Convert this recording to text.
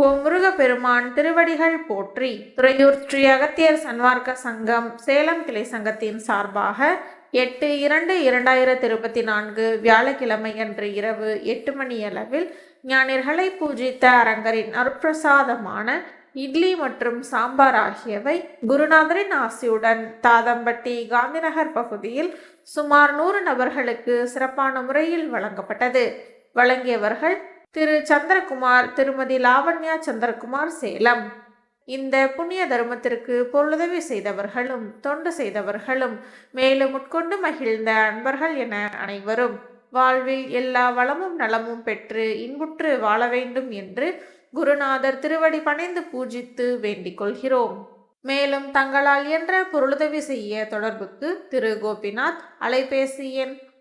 ஓ முருகப்பெருமான் திருவடிகள் போற்றி துறையூர் ஸ்ரீ அகத்தியர் சன்மார்க்க சங்கம் சேலம் கிளை சங்கத்தின் சார்பாக எட்டு இரண்டு இரண்டாயிரத்தி இருபத்தி நான்கு வியாழக்கிழமை அன்று இரவு எட்டு மணி அளவில் பூஜித்த அரங்கரின் அற்பிரசாதமான இட்லி மற்றும் சாம்பார் ஆகியவை குருநாதரின் ஆசியுடன் தாதம்பட்டி காந்திநகர் பகுதியில் சுமார் நூறு நபர்களுக்கு சிறப்பான முறையில் வழங்கப்பட்டது. வழங்கியவர்கள் திரு சந்திரகுமார் திருமதி லாவண்யா சந்திரகுமார் சேலம். இந்த புண்ணிய தர்மத்திற்கு பொருளுதவி செய்தவர்களும் தொண்டு செய்தவர்களும் மேலும் உட்கொண்டு மகிழ்ந்த அன்பர்கள் என அனைவரும் வாழ்வில் எல்லா வளமும் நலமும் பெற்று இன்புற்று வாழ வேண்டும் என்று குருநாதர் திருவடி பணிந்து பூஜித்து வேண்டிக் கொள்கிறோம். மேலும் தங்களால் என்ற பொருளுதவி செய்ய தொடர்புக்கு திரு கோபிநாத் அலைபேசி எண்